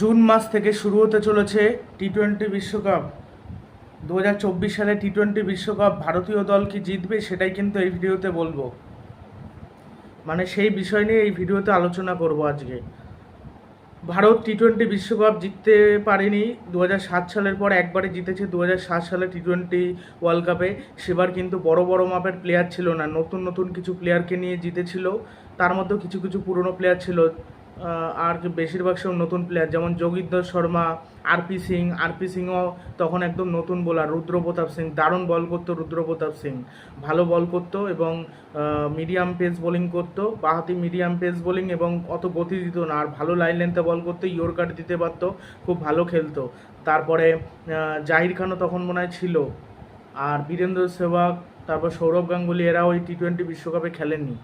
June মাস থেকে শুরু হতে চলেছে টি টোয়েন্টি বিশ্বকাপ। দু হাজার চব্বিশ সালে টি টোয়েন্টি বিশ্বকাপ ভারতীয় দল কি জিতবে সেটাই কিন্তু এই ভিডিওতে বলব। মানে সেই বিষয় নিয়ে এই ভিডিওতে আলোচনা করব আজকে। ভারত টি টোয়েন্টি বিশ্বকাপ জিততে পারেনি দু হাজার সাত সালের পর, একবারই জিতেছে দু হাজার সাত সালে টি টোয়েন্টি ওয়ার্ল্ড কাপে। সেবার কিন্তু বড় বড় মাপের প্লেয়ার ছিল না, নতুন নতুন কিছু প্লেয়ারকে নিয়ে জিতেছিল। তার মধ্যেও কিছু কিছু পুরনো প্লেয়ার ছিল। আর বেশিরভাগ সব নতুন প্লেয়ার যেমন Joginder Sharma, R P Singh, R P সিংও তখন একদম নতুন বোলার রুদ্র প্রতাপ সিং, দারুণ বল করতো রুদ্র প্রতাপ সিং। ভালো বল করতো এবং মিডিয়াম পেস বোলিং করতো, বাহাতি মিডিয়াম পেস বোলিং এবং অত গতি দিত না। আর ভালো লাইন লেন্থে বল করতো ইয়র্কার দিতে পারতো, খুব ভালো খেলতো। তারপরে জাহির খানও তখন মনে হয় ছিল। আর বীরেন্দ্র সেহবাগ তারপর সৌরভ গাঙ্গুলি এরা ওই টি টোয়েন্টি বিশ্বকাপে খেলেননি।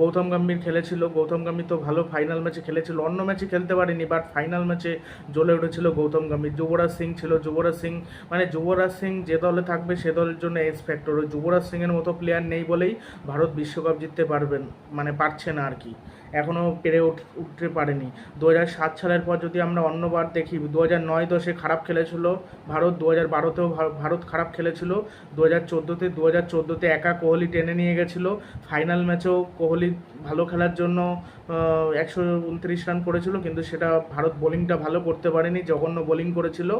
গৌতম গম্ভীর খেলেছিল, গৌতম গম্ভীর তো ভালো ফাইনাল ম্যাচে খেলেছিল, অন্য ম্যাচে খেলতে পারেনি বাট ফাইনাল ম্যাচে জ্বলে উঠেছিল গৌতম গম্ভীর। যুবরাজ সিং ছিল, যুবরাজ সিং মানে যুবরাজ সিং যে দলে থাকবে সে দলের জন্য এস ফ্যাক্টর যুবরাজ সিংয়ের মতো প্লেয়ার নেই বলেই ভারত বিশ্বকাপ জিততে পারবেন মানে পারছে না আর কি। এখনও পেরে উঠ- উঠতে পারেনি। দু সাত সালের পর যদি আমরা অন্যবার দেখি দু হাজার নয় দশে খারাপ খেলেছিল ভারত দু হাজার বারোতেও ভারত খারাপ খেলেছিল দু হাজার চোদ্দোতে দু হাজার চোদ্দোতে একা কোহলি টেনে নিয়ে গেছিল। ফাইনাল ম্যাচেও কোহলি ভালো খেলার জন্য একশো উনত্রিশ রান করেছিল, কিন্তু সেটা ভারত বোলিংটা ভালো করতে পারেনি, জঘন্য বোলিং করেছিল।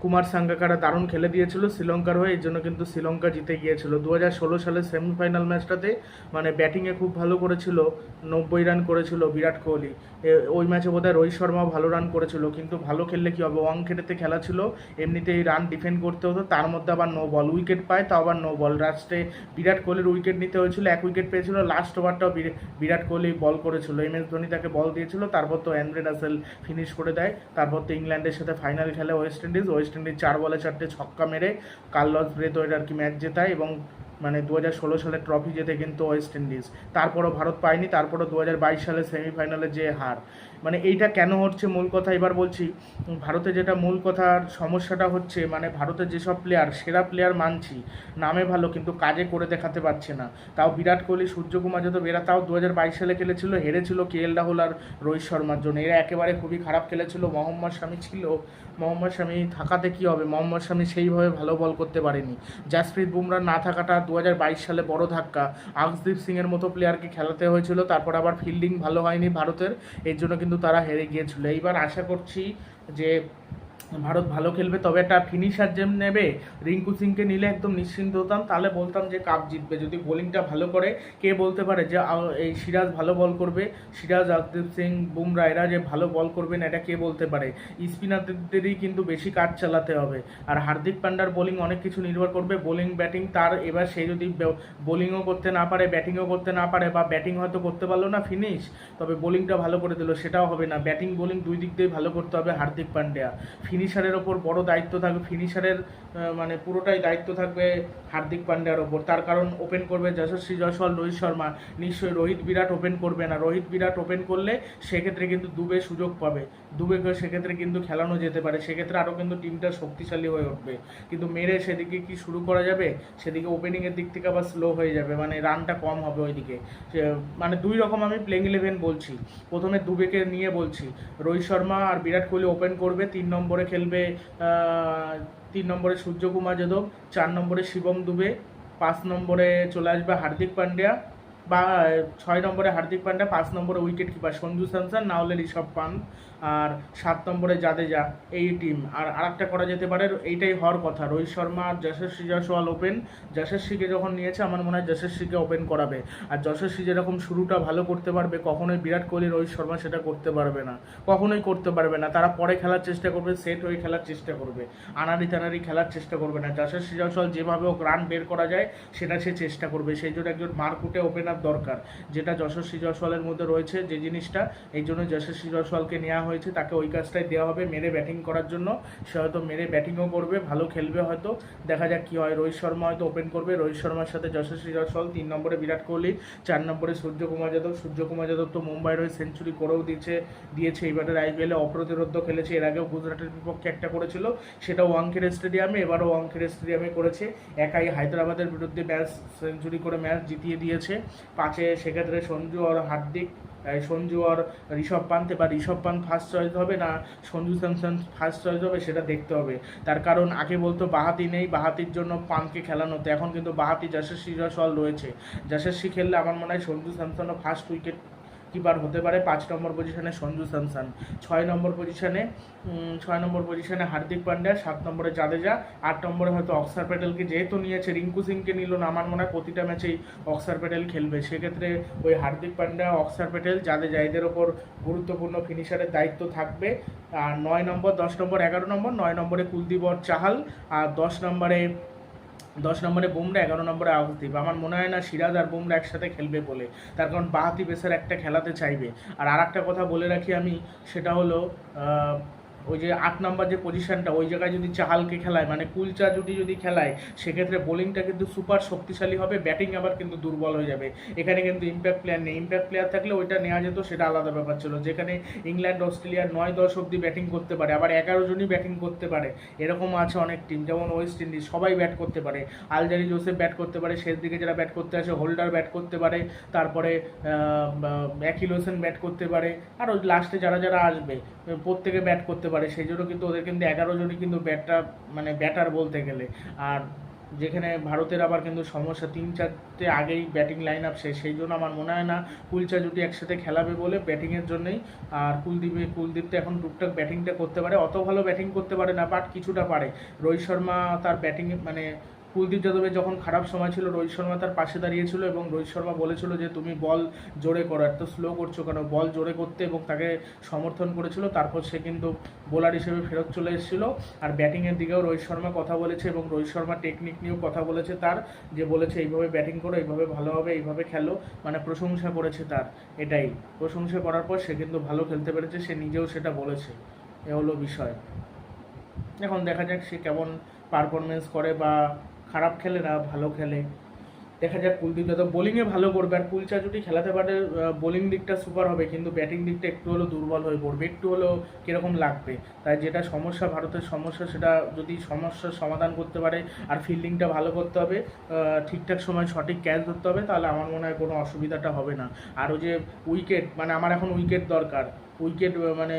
কুমার সাঙ্গাকারা দারুণ খেলে দিয়েছিল শ্রীলঙ্কার হয়ে, এই জন্য কিন্তু শ্রীলঙ্কা জিতে গিয়েছিল। দু হাজার ষোলো সালের সেমিফাইনাল ম্যাচটাতে মানে ব্যাটিংয়ে খুব ভালো করেছিল, নব্বই রান করেছিল বিরাট কোহলি। ওই ম্যাচে বোধহয় রোহিত শর্মা ভালো রান করেছিল, কিন্তু ভালো খেললে কী হবে? ওয়াংখেড়েতে খেলা ছিল, এমনিতেই রান ডিফেন্ড করতে হতো, তার মধ্যে আবার নো বল উইকেট পায়, তাও আবার নো বল লাস্টে বিরাট কোহলির উইকেট নিতে হয়েছিল, এক উইকেট পেয়েছিল লাস্ট ওভারটাও বিরা- বিরাট কোহলি বল করেছিল। এম এস ধোনি তাকে বল দিয়েছিল, তারপর তো অ্যান্ড্রে রাসেল ফিনিশ করে দেয়, তারপর তো ইংল্যান্ডের সাথে ফাইনাল খেলে ওয়েস্ট ইন্ডিজ ওয়েস্ট ইন্ডিজ চার বলে চারটে ছক্কা মেরে কার্লস ব্রেথওয়েট আর কি ম্যাচ জেতায় এবং মানে দু হাজার ষোলো সালে ট্রফি জেতে কিন্তু ওয়েস্ট ইন্ডিজ তারপরও ভারত পায়নি, তারপরও দু হাজার বাইশ সালে সেমিফাইনালে যে হার। মানে এইটা কেন হচ্ছে মূল কথা? এবার বলছি, ভারতে যেটা মূল কথার সমস্যাটা হচ্ছে মানে ভারতের যেসব প্লেয়ার সেরা প্লেয়ার মানছি, নামে ভালো কিন্তু কাজে করে দেখাতে পারছে না। তাও বিরাট কোহলি সূর্যকুমার যাদব, এরা তাও দু হাজার বাইশ সালে খেলেছিল, হেরেছিল কে এল রাহুল আর রোহিত শর্মার জন্য। এরা একেবারে খুবই খারাপ খেলেছিল, মোহাম্মদ শামি ছিল। মোহাম্মদ শামি থাকাতে কি হবে? মোহাম্মদ শামি সেইভাবে ভালো বল করতে পারেনি। জাসপ্রীত বুমরা না থাকাটা দু হাজার বাইশ সালে বড় ধাক্কা। আকসদীপ সিংয়ের মতো প্লেয়ারকে খেলাতে হয়েছিল, তারপর আবার ফিল্ডিং ভালো হয়নি ভারতের, এর জন্য কিন্তু তারা হেরে গিয়েছিল। এইবার আশা করছি যে ভারত ভালো খেলবে, তবে একটা ফিনিশার যে নেবে, রিঙ্কু সিংকে নিলে একদম নিশ্চিন্ত হতাম। তাহলে বলতাম যে কাপ জিতবে। যদি বোলিংটা ভালো করে, কে বলতে পারে যে এই সিরাজ ভালো বল করবে? সিরাজ আকদীপ সিং বুমরা এরা যে ভালো বল করবেন, এটা কে বলতে পারে? স্পিনারদেরই কিন্তু বেশি কাজ চালাতে হবে। আর হার্দিক পান্ডার বোলিং অনেক কিছু নির্ভর করবে। বোলিং ব্যাটিং তার এবার সে যদি বোলিংও করতে না পারে ব্যাটিংও করতে না পারে, বা ব্যাটিং হয়তো করতে পারল না ফিনিশ তবে বোলিংটা ভালো করে দিল, সেটাও হবে না। ব্যাটিং বোলিং দুই দিক দিয়ে ভালো করতে হবে হার্দিক পান্ডিয়া। ফিনিশারের ওপর বড় দায়িত্ব থাকবে, ফিনিশারের মানে পুরোটাই দায়িত্ব থাকবে হার্দিক পান্ডিয়ার ওপর। তার কারণ ওপেন করবে যশস্বী জয়সওয়াল, রোহিত শর্মা। নিশ্চয়ই রোহিত বিরাট ওপেন করবে না। রোহিত বিরাট ওপেন করলে সেক্ষেত্রে কিন্তু দুবে সুযোগ পাবে। দুবেকে সেক্ষেত্রে কিন্তু খেলানো যেতে পারে। সেক্ষেত্রে আরও কিন্তু টিমটা শক্তিশালী হয়ে উঠবে। কিন্তু মেরে সেদিকে কি শুরু করা যাবে? সেদিকে ওপেনিংয়ের দিক থেকে আবার স্লো হয়ে যাবে। মানে রানটা কম হবে ওইদিকে। মানে দুই রকম আমি প্লেইং ইলেভেন বলছি। প্রথমে দুবেকে নিয়ে বলছি। রোহিত শর্মা আর বিরাট কোহলি ওপেন করবে তিন নম্বরে খেলবে আহ, তিন নম্বরে সূর্যকুমার যাদব চার নম্বরে শিবম দুবে পাঁচ নম্বরে চলে আসবে হার্দিক পান্ডিয়া বা, ছয় নম্বরে হার্দিক পান্ডিয়া পাঁচ নম্বরে উইকেট কিপার সঞ্জু স্যামসন, না হলে ঋষভ পান আর সাত নম্বরে জাদেজা, এই টিম আর আরেকটা করা যেতে পারে, এইটাই হওয়ার কথা। রোহিত শর্মা আর যশস্বী জয়সওয়াল ওপেন যশস্বীকে যখন নিয়েছে, আমার মনে হয় যশস্বীকে ওপেন করাবে। আর যশস্বী যেরকম শুরুটা ভালো করতে পারবে, কখনোই বিরাট কোহলি, রোহিত শর্মা সেটা করতে পারবে না। কখনোই করতে পারবে না। তারা পরে খেলার চেষ্টা করবে সেট হয়ে খেলার চেষ্টা করবে। আনারি তানারি খেলার চেষ্টা করবে না। যশস্বী জয়সওয়াল যেভাবে হোক রান বের করা যায়, সেটা সে চেষ্টা করবে। সেই জন্য একজন মারকুটে ওপেনার দরকার। যেটা যশস্বী জয়সওয়ালের মধ্যে রয়েছে যে জিনিসটা, এই জন্য যশস্বী জয়সওয়ালকে নেওয়া হয়েছে। তাকে ওই কাজটাই দেওয়া হবে মেরে ব্যাটিং করার জন্য। সে হয়তো মেরে ব্যাটিংও করবে, ভালো খেলবে হয়তো। দেখা যাক কি হয়। রোহিত শর্মা হয়তো ওপেন করবে। রোহিত শর্মার সাথে যশস্বী জয়সওয়াল তিন নম্বরে বিরাট কোহলি, চার নম্বরে সূর্যকুমার যাদব। সূর্যকুমার যাদব তো মুম্বাইয়ের হয়ে সেঞ্চুরি করেও দিয়েছে দিয়েছে। এবারের আইপিএলে অপ্রতিরোধ খেলেছে। এর আগেও গুজরাটের বিপক্ষে একটা করেছিল। সেটা ওয়াংখেড়ে স্টেডিয়ামে, এবারও ওয়াংখেড়ে স্টেডিয়ামে করেছে। একাই হায়দ্রাবাদের বিরুদ্ধে ম্যাচ সেঞ্চুরি করে ম্যাচ জিতিয়ে দিয়েছে। পাঁচে সেক্ষেত্রে সঞ্জু আর হার্দিক সঞ্জু আর ঋষভ পান্তে বা ঋষভ পান্ত ফার্স্ট চয়েস হবে না সঞ্জু স্যামসন ফার্স্ট চয়েস হবে সেটা দেখতে হবে। তার কারণ আগে বলতো বাহাতি নেই, বাহাতির জন্য পান্তকে খেলানো হতো। এখন কিন্তু বাহাতি যশস্বী রসল রয়েছে। যশস্বী খেললে আমার মনে হয় সঞ্জু স্যামসনও ফার্স্ট উইকেট কিপার হতে পারে, পাঁচ নম্বর পজিশনে সঞ্জু স্যামসন, ছয় নম্বর পজিশনে ছয় নম্বর পজিশনে হার্দিক পান্ডিয়া, সাত নম্বরে জাদেজা, আট নম্বরে হয়তো অক্সার প্যাটেলকে যেহেতু নিয়েছে, রিঙ্কু সিংকে নিল না, আমার মনে হয় প্রতিটা ম্যাচেই অক্সার প্যাটেল খেলবে। সেক্ষেত্রে ওই হার্দিক পান্ডিয়া, অক্সার প্যাটেল জাদেজা, এদের ওপর গুরুত্বপূর্ণ ফিনিশারের দায়িত্ব থাকবে। আর নয় নম্বর, দশ নম্বর, এগারো নম্বর, নয় নম্বরে কুলদীপ চাহাল, আর দশ নম্বরে দশ নম্বরে বুমরা, এগারো নম্বরে আউসদীপ আমার মনে হয় না সিরাজ আর বুমরা একসাথে খেলবে বলে। তার কারণ বাহাতি পেসার একটা খেলাতে চাইবে। আর আর কথা বলে রাখি আমি, সেটা হলো ওই যে আট নম্বর যে পজিশনটা ওই জায়গায় যদি চাহালকে খেলায় মানে কুলচা জুটি যদি খেলায়, সেক্ষেত্রে বোলিংটা কিন্তু সুপার শক্তিশালী হবে ব্যাটিং আবার কিন্তু দুর্বল হয়ে যাবে। এখানে কিন্তু ইম্প্যাক্ট প্লেয়ার নেই। ইম্প্যাক্ট প্লেয়ার থাকলে ওইটা নেওয়া যেত, সেটা আলাদা ব্যাপার ছিল। যেখানে ইংল্যান্ড অস্ট্রেলিয়া নয় দশ অব্দি ব্যাটিং করতে পারে, আবার এগারো জনই ব্যাটিং করতে পারে। এরকম আছে অনেক টিম যেমন ওয়েস্ট ইন্ডিজ সবাই ব্যাট করতে পারে। আলজারি জোসেফ ব্যাট করতে পারে, শেষ দিকে যারা ব্যাট করতে আসে হোল্ডার ব্যাট করতে পারে। তারপরে অ্যাকিল হোসেন ব্যাট করতে পারে। আর ওই লাস্টে যারা যারা আসবে, প্রত্যেকে ব্যাট করতে পারে, সেই জন্য কিন্তু ওদের কিন্তু এগারো জনই কিন্তু ব্যাটটা মানে ব্যাটার বলতে গেলে। আর যেখানে ভারতের আবার কিন্তু সমস্যা, তিন চারটে আগেই ব্যাটিং লাইন আপ শেষ। সেই জন্য আমার মনে হয় না কুলচা জুটি একসাথে খেলাবে বলে ব্যাটিংয়ের জন্যই, আর কুলদীপে, কুলদীপ তো এখন টুকটাক ব্যাটিংটা করতে পারে। অত ভালো ব্যাটিং করতে পারে না বাট কিছুটা পারে। রোহিত শর্মা তার ব্যাটিং মানে কুলদীপ যাদবের যখন খারাপ সময় ছিল, রোহিত শর্মা তার পাশে দাঁড়িয়েছিল এবং রোহিত শর্মা বলেছিল যে, তুমি বল জোরে করো। এত স্লো করছ কেন? বল জোরে করতে এবং তাকে সমর্থন করেছিল। তারপর সে কিন্তু বোলার হিসেবে ফেরত চলে এসেছিল। আর ব্যাটিংয়ের দিকেও রোহিত শর্মা কথা বলেছে এবং রোহিত শর্মা টেকনিক নিয়েও কথা বলেছে তার, যে বলেছে, এইভাবে ব্যাটিং করো, এইভাবে ভালো হবে, এইভাবে খেলো। মানে প্রশংসা করেছে তার, এটাই। প্রশংসা করার পর সে কিন্তু ভালো খেলতে পেরেছে, সে নিজেও সেটা বলেছে। এ হলো বিষয়। এখন দেখা যাক সে কেমন পারফরমেন্স করে বা খারাপ খেলে না, ভালো খেলে। দেখা যাক, কুলদীপ যাদব বোলিংয়ে ভালো করবে। আর কুলচা যদি খেলাতে পারে বোলিং দিকটা সুপার হবে, কিন্তু ব্যাটিং দিকটা একটু হলেও দুর্বল হয়ে পড়বে। একটু হলেও কীরকম লাগবে? তাই যেটা সমস্যা, ভারতের সমস্যা, সেটা যদি সমস্যার সমাধান করতে পারে, আর ফিল্ডিংটা ভালো করতে হবে ঠিকঠাক সময় সঠিক ক্যাচ ধরতে হবে, তাহলে আমার মনে হয় কোনো অসুবিধাটা হবে না। আর ওই যে উইকেট মানে আমার এখন উইকেট দরকার। উইকেট মানে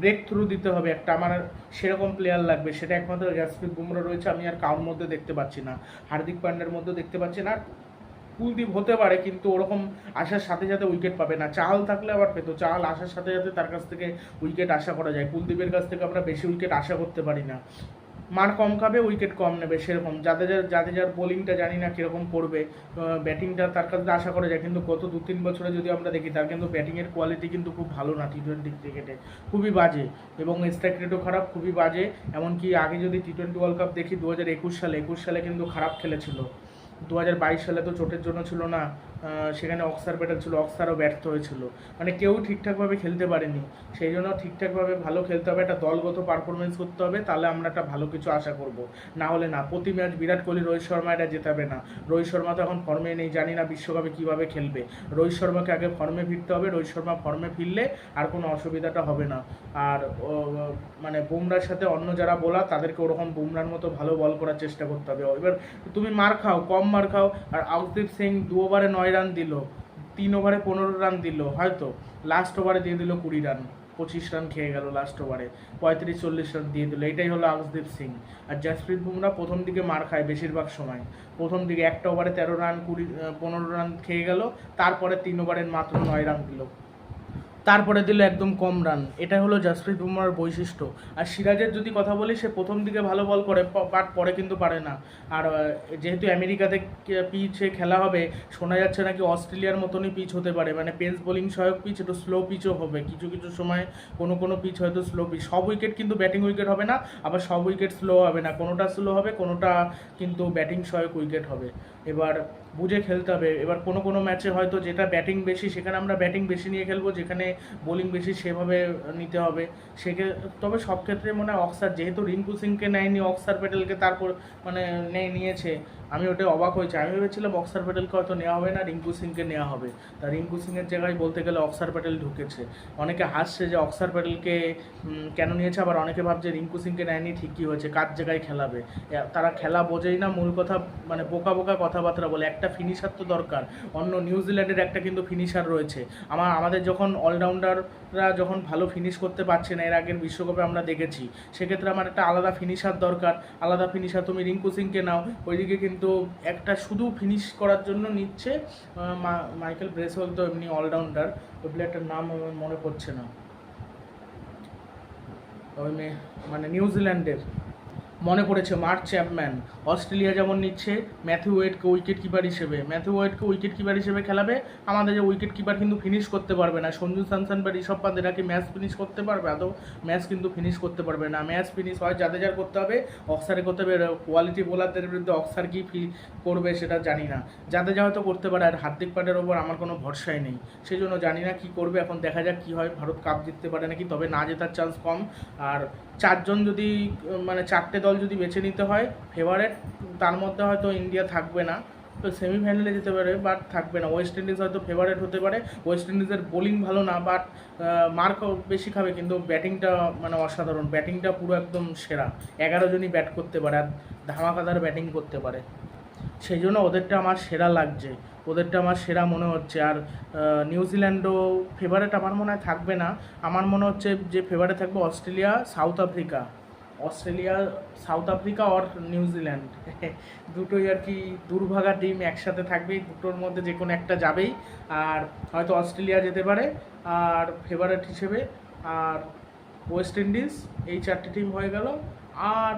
ব্রেক থ্রু দিতে হবে একটা। আমার সেরকম প্লেয়ার লাগবে, সেটা একমাত্র জাসপ্রীত বুমরা রয়েছে, আমি আর কাউর মধ্যে দেখতে পাচ্ছি না। হার্দিক পান্ডের মধ্যে দেখতে পাচ্ছি না। কুলদীপ হতে পারে, কিন্তু ওরকম আসার সাথে সাথে উইকেট পাবে না। চাল থাকলে আবার পেতো, চাল আসার সাথে সাথে তার কাছ থেকে উইকেট আশা করা যায়। কুলদীপের কাছ থেকে আমরা বেশি উইকেট আশা করতে পারি না। মার কম খাবে উইকেট কম নেবে, সেরকম। যাদের যার বোলিংটা জানি না কীরকম করবে ব্যাটিংটা তার কাছে আশা করা যায়। কিন্তু গত দু তিন বছরে যদি আমরা দেখি, তার কিন্তু ব্যাটিংয়ের কোয়ালিটি কিন্তু খুব ভালো না টি টোয়েন্টি ক্রিকেটে খুবই বাজে এবং স্ট্রাইক রেটও খারাপ, খুবই বাজে। এমনকি আগে যদি টি টোয়েন্টি ওয়ার্ল্ড কাপ দেখি দু হাজার একুশ সালে একুশ সালে কিন্তু খারাপ খেলেছিল। দু হাজার বাইশ সালে তো চোটের জন্য ছিল না। সেখানে অক্সার ব্যাটার ছিল, অক্সারও ব্যর্থ হয়েছিল। মানে কেউ ঠিকঠাকভাবে খেলতে পারেনি। সেই জন্য ঠিকঠাকভাবে ভালো খেলতে হবে, একটা দলগত পারফরমেন্স করতে হবে, তাহলে আমরা একটা ভালো কিছু আশা করব। না হলে না, প্রতি ম্যাচ বিরাট কোহলি, রোহিত শর্মা এটা জেতাবে না। রোহিত শর্মা তো এখন ফর্মে নেই, জানি না বিশ্বকাপে কীভাবে খেলবে। রোহিত শর্মাকে আগে ফর্মে ফিরতে হবে, রোহিত শর্মা ফর্মে ফিরলে আর কোনো অসুবিধাটা হবে না। আর মানে বুমরার সাথে অন্য যারা বোলার তাদেরকে ওরকম বুমরার মতো ভালো বল করার চেষ্টা করতে হবে। এবার তুমি মার খাও, কম মার খাও। আর আউসদীপ সিং দু ওভারে নয় রান দিল, তিন ওভারে পনেরো রান দিল, হয়তো? লাস্ট ওভারে দিয়ে দিল কুড়ি রান পঁচিশ রান খেয়ে গেল লাস্ট ওভারে পঁয়ত্রিশ, চল্লিশ রান দিয়ে দিল। এটাই হলো আকসদীপ সিং। আর জাসপ্রীত বুমরা প্রথম দিকে মার খায় বেশিরভাগ সময়। প্রথম দিকে একটা ওভারে তেরো রান কুড়ি পনেরো রান খেয়ে গেল, তারপরে তিন ওভারের মাত্র নয় রান দিল। তারপরে দিল একদম কম রান। এটা হলো জাসপ্রীত বুমরার বৈশিষ্ট্য। আর সিরাজের যদি কথা বলি, সে প্রথম দিকে ভালো বল করে বাট পরে কিন্তু পারে না। আর যেহেতু আমেরিকাতে পিচে খেলা হবে, শোনা যাচ্ছে নাকি অস্ট্রেলিয়ার মতনই পিচ হতে পারে। মানে পেস বোলিং সহায়ক পিচ একটু স্লো পিচও হবে। কিছু কিছু সময় কোনো কোনো পিচ হয়তো স্লো পিচ সব উইকেট কিন্তু ব্যাটিং উইকেট হবে না, আবার সব উইকেট স্লো হবে না। কোনোটা স্লো হবে, কোনোটা কিন্তু ব্যাটিং সহায়ক উইকেট হবে। এবার বুঝে খেলতে হবে। এবার কোনো কোনো ম্যাচে হয়তো যেটা ব্যাটিং বেশি, সেখানে আমরা ব্যাটিং বেশি নিয়ে খেলব, যেখানে বোলিং বেশি সেভাবে নিতে হবে। সেক্ষে তবে সব ক্ষেত্রে মনে হয় অক্সার, যেহেতু রিঙ্কু সিংকে নেয়নি, অক্সার প্যাটেলকে তারপর মানে নেয় নিয়েছে। আমি ওটা অবাক হয়েছি। আমি ভেবেছিলাম অক্সার প্যাটেলকে হয়তো নেওয়া হবে না, রিঙ্কু সিংকে নেওয়া হবে। তা রিঙ্কু সিংয়ের জায়গায় বলতে গেলে অক্সার প্যাটেল ঢুকেছে। অনেকে হাসছে যে অক্সার প্যাটেলকে কেন নিয়েছে? আবার অনেকে ভাবছে রিঙ্কু সিংকে নেয়নি, ঠিকই হয়েছে, কার জায়গায় খেলাবে? তারা খেলা বোঝেই না, মূল কথা মানে বোকা বোকা কথাবার্তা বলে। একটা ফিনিশার তো দরকার। অন্য নিউজিল্যান্ডের একটা কিন্তু ফিনিশার রয়েছে। আমার আমাদের যখন অলরাউন্ডাররা যখন ভালো ফিনিশ করতে পারছে না, এর আগের বিশ্বকাপে আমরা দেখেছি। সেক্ষেত্রে আমার একটা আলাদা ফিনিশার দরকার। আলাদা ফিনিশার তুমি রিঙ্কু সিংকে নাও, ওইদিকে কিন্তু একটা শুধু ফিনিশ করার জন্য নিচ্ছে মাইকেল ব্রেসওয়েল তো এমনি অলরাউন্ডার ওই প্লেয়ারটার নাম আমার মনে পড়ছে না। ওই মানে নিউজিল্যান্ডের। মনে পড়েছে মার্ক চ্যাপম্যান। অস্ট্রেলিয়া যেমন নিচ্ছে, ম্যাথিউ ওয়েটকে উইকেট কিপার হিসেবে। ম্যাথিউ ওয়েটকে উইকেট কিপার হিসেবে খেলাবে, আমাদের যে উইকেট কিপার কিন্তু ফিনিশ করতে পারবে না। সঞ্জু স্যামসন বা ঋষভ পান্ত এরা কি ম্যাচ ফিনিশ করতে পারবে? আদৌ ম্যাচ কিন্তু ফিনিশ করতে পারবে না। ম্যাচ ফিনিশ হয় জাদেজার করতে হবে, অক্সারে করতে হবে। কোয়ালিটি বোলারদের বিরুদ্ধে অক্সার কি ফি করবে সেটা জানি না। জাদেজা হয়তো করতে পারে, আর হার্দিক পান্ডের ওপর আমার কোনো ভরসাই নেই। সেই জন্য জানি না কি করবে, এখন দেখা যাক কি হয়। ভারত কাপ জিততে পারে নাকি, তবে না জেতার চান্স কম। আর চারজন যদি মানে চারটে দল যদি বেছে নিতে হয় ফেভারেট তার মধ্যে হয়তো ইন্ডিয়া থাকবে না। তো সেমিফাইনালে যেতে পারে বাট থাকবে না। ওয়েস্ট ইন্ডিজ হয়তো ফেভারেট হতে পারে। ওয়েস্ট ইন্ডিজের বোলিং ভালো না বাট মার্ক বেশি খাবে, কিন্তু ব্যাটিংটা মানে অসাধারণ। ব্যাটিংটা পুরো একদম সেরা। এগারো জনই ব্যাট করতে পারে, আর ধামাকাদার ব্যাটিং করতে পারে। সেই জন্য ওদেরটা আমার সেরা লাগছে। ওদেরটা আমার সেরা মনে হচ্ছে। আর নিউজিল্যান্ডও ফেভারেট আমার মনে হয় থাকবে না। আমার মনে হচ্ছে যে ফেভারেট থাকবে Australia South Africa Australia, South Africa or New Zealand দুটোই আর কি দুর্ভাগা টিম একসাথে থাকবে দুটোর মধ্যে যে কোনো একটা যাবেই। আর হয়তো অস্ট্রেলিয়া যেতে পারে, আর ফেভারেট হিসেবে, আর ওয়েস্ট ইন্ডিজ এই চারটে টিম হয়ে গেল। আর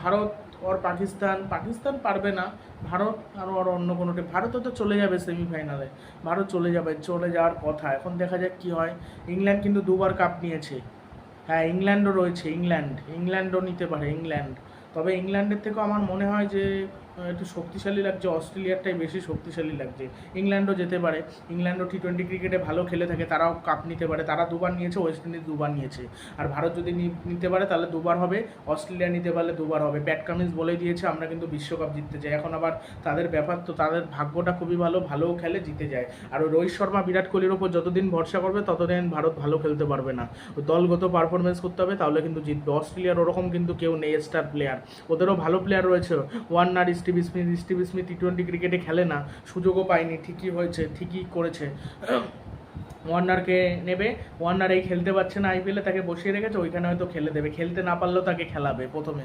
ভারত ওর পাকিস্তান পাকিস্তান পারবে না। ভারত আর ওর অন্য কোনো টিম ভারতও তো চলে যাবে সেমিফাইনালে ভারত চলে যাবে, চলে যাওয়ার কথা। এখন দেখা যাক কী হয়। ইংল্যান্ড কিন্তু দুবার কাপ নিয়েছে। হ্যাঁ ইংল্যান্ডও রয়েছে ইংল্যান্ড ইংল্যান্ডও নিতে পারে ইংল্যান্ড তবে ইংল্যান্ডের থেকেও আমার মনে হয় যে একটু শক্তিশালী লাগছে, অস্ট্রেলিয়ারটাই বেশি শক্তিশালী লাগছে। ইংল্যান্ডও যেতে পারে, ইংল্যান্ডও টি টোয়েন্টি ক্রিকেটে ভালো খেলে থাকে, তারাও কাপ নিতে পারে, তারা দুবার নিয়েছে ওয়েস্ট ইন্ডিজ দুবার নিয়েছে। আর ভারত যদি নিতে পারে, তাহলে দুবার হবে, অস্ট্রেলিয়া নিতে পারলে দুবার হবে। প্যাট কামিন্স বলে দিয়েছে, আমরা কিন্তু বিশ্বকাপ জিততে চাই। এখন আবার তাদের ব্যাপার তো, তাদের ভাগ্যটা খুবই ভালো, ভালোও খেলে, জিতে যায়। আর রোহিত শর্মা, বিরাট কোহলির ওপর যতদিন ভরসা করবে, ততদিন ভারত ভালো খেলতে পারবে না। দলগত পারফরমেন্স করতে হবে, তাহলে কিন্তু জিতবে। অস্ট্রেলিয়ার ওরকম কিন্তু কেউ নেই স্টার প্লেয়ার ওদেরও ভালো প্লেয়ার রয়েছে, Warner Steve Smith Steve Smith T twenty ক্রিকেটে খেলে না, সুযোগও পায়নি, ঠিকই হয়েছে, ঠিকই করেছে। ওয়ার্নারকে নেবে, ওয়ার্নার এই খেলতে পারছে না আইপিএলে তাকে বসিয়ে রেখেছে, ওইখানে হয়তো খেলে দেবে, খেলতে না পারলেও তাকে খেলাবে প্রথমে।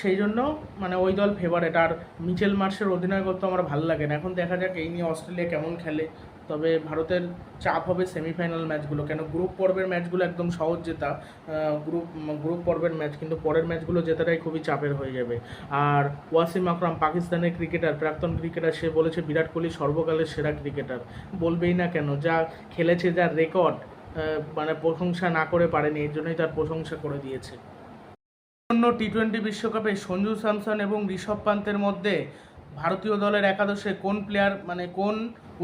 সেই জন্য মানে ওই দল ফেভারেট আর মিচেল মার্শের অধিনায়কত্ব আমার ভালো লাগে না। এখন দেখা যাক এই নিয়ে অস্ট্রেলিয়া কেমন খেলে। তবে ভারতের চাপ হবে সেমিফাইনাল ম্যাচগুলো। কেন? গ্রুপ পর্বের ম্যাচগুলো একদম সহজ জেতা। গ্রুপ গ্রুপ পর্বের ম্যাচ, কিন্তু পরের ম্যাচগুলো জেতাটাই খুবই চাপের হয়ে যাবে। আর ওয়াসিম আকরাম, পাকিস্তানের ক্রিকেটার প্রাক্তন ক্রিকেটার সে বলেছে, বিরাট কোহলি সর্বকালের সেরা ক্রিকেটার বলবেই না কেন? যা খেলেছে যার রেকর্ড মানে প্রশংসা না করে পারেনি, এর জন্যই তার প্রশংসা করে দিয়েছে। অন্য টি টোয়েন্টি বিশ্বকাপে সঞ্জু স্যামসন এবং ঋষভ পান্তের মধ্যে ভারতীয় দলের একাদশে কোন প্লেয়ার মানে কোন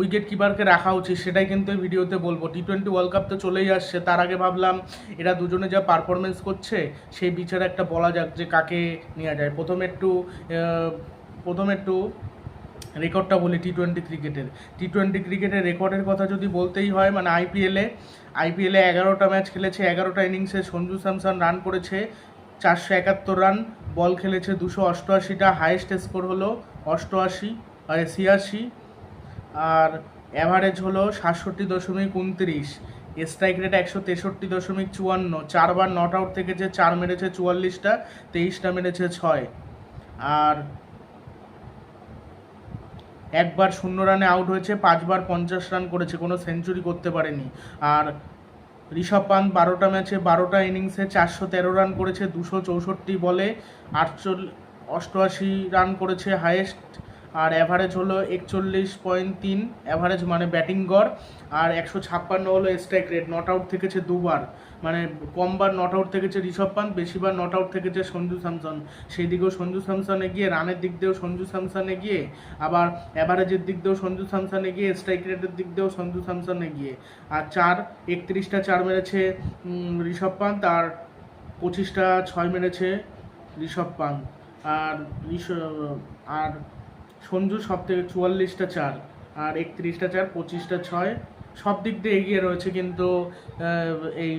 উইকেট কিপারকে রাখা উচিত সেটাই কিন্তু এই ভিডিওতে বলব। টি টোয়েন্টি ওয়ার্ল্ড কাপ তো চলেই আসছে, তার আগে ভাবলাম এরা দুজনে যা পারফরমেন্স করছে, সেই বিচারে একটা বলা যাক যে কাকে নেওয়া যায়। প্রথমে একটু প্রথমে একটু রেকর্ডটা বলি টি টোয়েন্টি ক্রিকেটের টি টোয়েন্টি ক্রিকেটের রেকর্ডের কথা যদি বলতেই হয় মানে আইপিএলে আইপিএলে এগারোটা ম্যাচ খেলেছে, এগারোটা ইনিংসে সঞ্জু স্যামসন রান করেছে, চারশো একাত্তর রান বল খেলেছে দুশো অষ্টআশিটা হাইয়েস্ট স্কোর হলো অষ্টআশি আর ছিয়াশি, আর অ্যাভারেজ হলো সাতষট্টি দশমিক উনত্রিশ। স্ট্রাইক রেট একশো তেষট্টি দশমিক চুয়ান্ন, চারবার নট আউট থেকে যে চার মেরেছে চুয়াল্লিশটা, তেইশটা মেরেছে ছয়। আর একবার শূন্য রানে আউট হয়েছে, পাঁচবার পঞ্চাশ রান করেছে, কোনো সেঞ্চুরি করতে পারেনি। আর ঋষভ পান্ত বারোটা ম্যাচে বারোটা ইনিংসে চারশো তেরো রান করেছে, দুশো চৌষট্টি বলে আটচল্লিশ অষ্টআশি রান করেছে হায়েস্ট আর অ্যাভারেজ হলো একচল্লিশ পয়েন্ট তিন অ্যাভারেজ মানে ব্যাটিং গড়, আর একশো ছাপ্পান্ন হলো স্ট্রাইক রেট নট আউট থেকেছে দুবার। মানে কমবার নট আউট থেকেছে ঋষভ পান্ত, বেশিবার নট আউট থেকেছে সঞ্জু স্যামসন। সেই দিকেও সঞ্জু স্যামসন এগিয়ে রানের দিক দিয়েও সঞ্জু স্যামসন এগিয়ে আবার অ্যাভারেজের দিক দিয়েও সঞ্জু স্যামসন এগিয়ে স্ট্রাইক রেটের দিক দিয়েও সঞ্জু স্যামসন এগিয়ে আর চার, একত্রিশটা চার মেরেছে ঋষভ পান্ত, আর পঁচিশটা ছয় মেরেছে ঋষভ পান্ত। আর আর সঞ্জু সব থেকে চুয়াল্লিশটা চার আর একত্রিশটা চার, পঁচিশটা ছয়। সব দিক দিয়ে এগিয়ে রয়েছে কিন্তু এই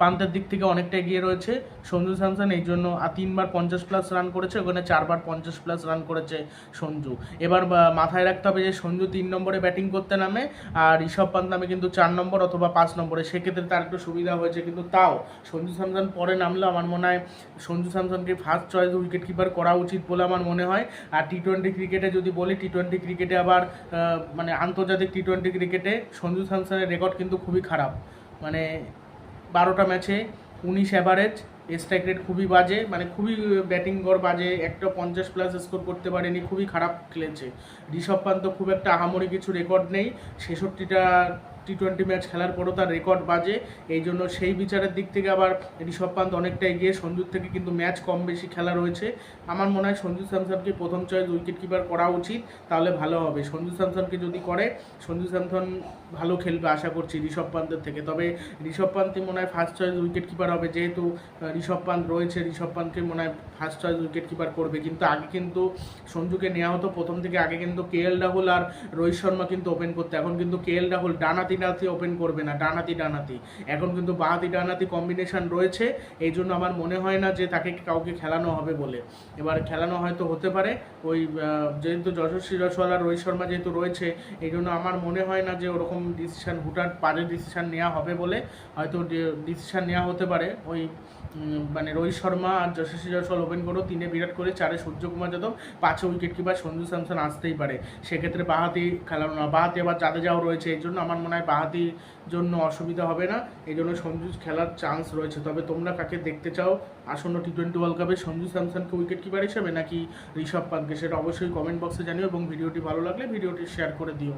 পান্তের দিক থেকে অনেকটা এগিয়ে রয়েছে। সঞ্জু স্যামসন এই জন্য তিনবার পঞ্চাশ প্লাস রান করেছে, ওখানে চারবার পঞ্চাশ প্লাস রান করেছে সঞ্জু। এবার মাথায় রাখতে হবে যে, সঞ্জু তিন নম্বরে ব্যাটিং করতে নামে, আর ঋষভ পান্ত নামে কিন্তু চার নম্বর অথবা পাঁচ নম্বরে। সেক্ষেত্রে তার একটু সুবিধা হয়েছে, কিন্তু তাও সঞ্জু স্যামসন পরে নামলেও আমার মনে হয় সঞ্জু স্যামসনকে ফার্স্ট চয়েস উইকেট কিপার করা উচিত বলে আমার মনে হয়। আর টি টোয়েন্টি ক্রিকেটে যদি বলি টি টোয়েন্টি ক্রিকেটে আবার মানে আন্তর্জাতিক টি টোয়েন্টি ক্রিকেটে সঞ্জু স্যামসনের রেকর্ড কিন্তু খুবই খারাপ। মানে বারোটা ম্যাচে উনিশ অ্যাভারেজ স্ট্রাইক রেট খুবই বাজে মানে খুবই ব্যাটিং গড় বাজে, একটা পঞ্চাশ প্লাস স্কোর করতে পারেনি, খুবই খারাপ খেলেছে। ঋষভ পান্ত খুব একটা আহামরি কিছু রেকর্ড নেই, ছেষট্টিটা টি টোয়েন্টি ম্যাচ খেলার পরও তার রেকর্ড বাজে। এই জন্য সেই বিচারের দিক থেকে আবার ঋষভ পান্ত অনেকটা এগিয়ে সঞ্জুর থেকে কিন্তু ম্যাচ কম বেশি খেলা রয়েছে। আমার মনে হয় সঞ্জু স্যামসনকে প্রথম চয়েস উইকেট কিপার করা উচিত, তাহলে ভালো হবে। সঞ্জু স্যামসনকে যদি করে, সঞ্জু স্যামসন ভালো খেলবে আশা করছি ঋষভ পান্তের থেকে। তবে ঋষভ পান্তই মনে হয় ফার্স্ট চয়েস উইকেট কিপার হবে, যেহেতু ঋষভ পান্ত রয়েছে, ঋষভ পান্তকে মনে হয় ফার্স্ট চয়েস উইকেট কিপার করবে। কিন্তু আগে কিন্তু সঞ্জুকে নেওয়া হতো, প্রথম থেকে আগে কিন্তু কে এল রাহুল আর রোহিত শর্মা কিন্তু ওপেন করতে। এখন কিন্তু কে এল রাহুল ডানাতি ডানাতি ওপেন করবে না, ডানাতি ডানাতি। এখন কিন্তু বাহাতি ডানাতি কম্বিনেশন রয়েছে, এই জন্য আমার মনে হয় না যে তাকে কাউকে খেলানো হবে বলে। এবার খেলানো হয়তো হতে পারে, ওই যেহেতু যশস্বী জয়সওয়াল আর রোহিত শর্মা যেহেতু রয়েছে, এই জন্য আমার মনে হয় না যে ওরকম ডিসিশান হুটার পারে ডিসিশান নেওয়া হবে বলে। হয়তো ডিসিশান নেওয়া হতে পারে, ওই মানে রোহিত শর্মা আর যশস্বী জয়সওয়াল ওপেন করো তিনে বিরাট কোহলি, চারে সূর্যকুমার যাদব, পাঁচে উইকেট কিপার সঞ্জু স্যামসন আসতেই পারে। সেক্ষেত্রে বাহাতি খেলানো না বাহাতি আবার জাদেজাও রয়েছে, এই জন্য আমার মনে হয় বাহাতির জন্য অসুবিধা হবে না। এই জন্য সঞ্জু খেলার চান্স রয়েছে। তবে তোমরা কাকে দেখতে চাও? আসন্ন টি টোয়েন্টি ওয়ার্ল্ড কাপে সঞ্জু স্যামসনকে উইকেট কিপার হিসেবে নাকি ঋষভ পান্তকে সেটা অবশ্যই কমেন্ট বক্সে জানিও এবং ভিডিওটি ভালো লাগলে ভিডিওটি শেয়ার করে দিও।